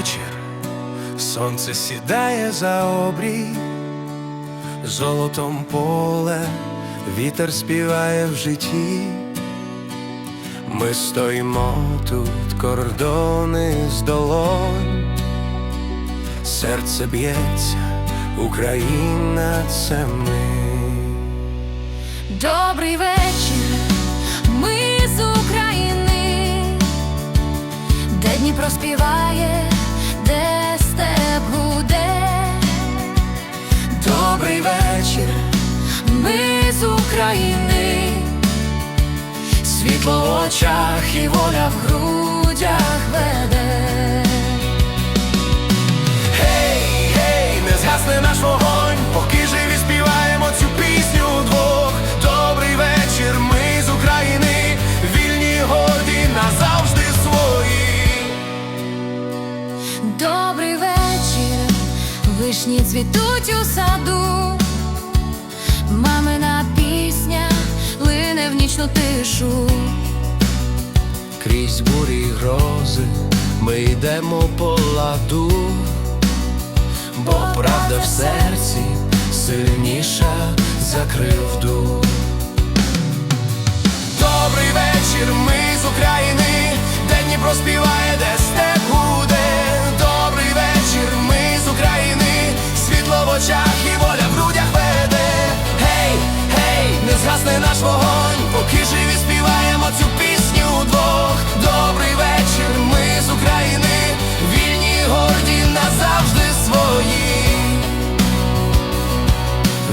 вечір, сонце сідає за обрій, золотом поле, вітер співає в житті. Ми стоїмо тут, кордони з долонь, серце б'ється, Україна це ми. Добрий вечір, України, світло в очах і воля в грудях веде. Гей, гей, не згасне наш вогонь, поки живі співаємо цю пісню вдвох. Добрий вечір, ми з України, вільні горді назавжди свої. Добрий вечір, вишні цвітуть у саду, тишу. Крізь бурі грози ми йдемо по ладу, бо правда в серці сильніша за кривду. Добрий вечір, ми з України, де Дніпро співає, де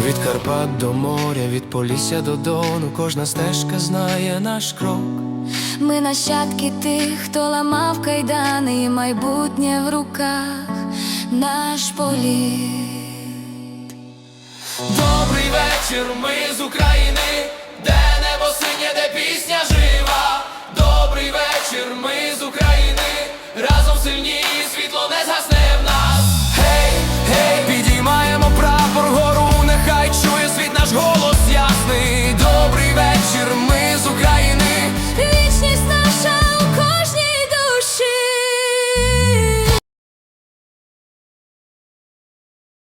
Від Карпат до моря, від Полісся до Дону, кожна стежка знає наш крок. Ми нащадки тих, хто ламав кайдани, і майбутнє в руках наш політ. Добрий вечір, ми з України,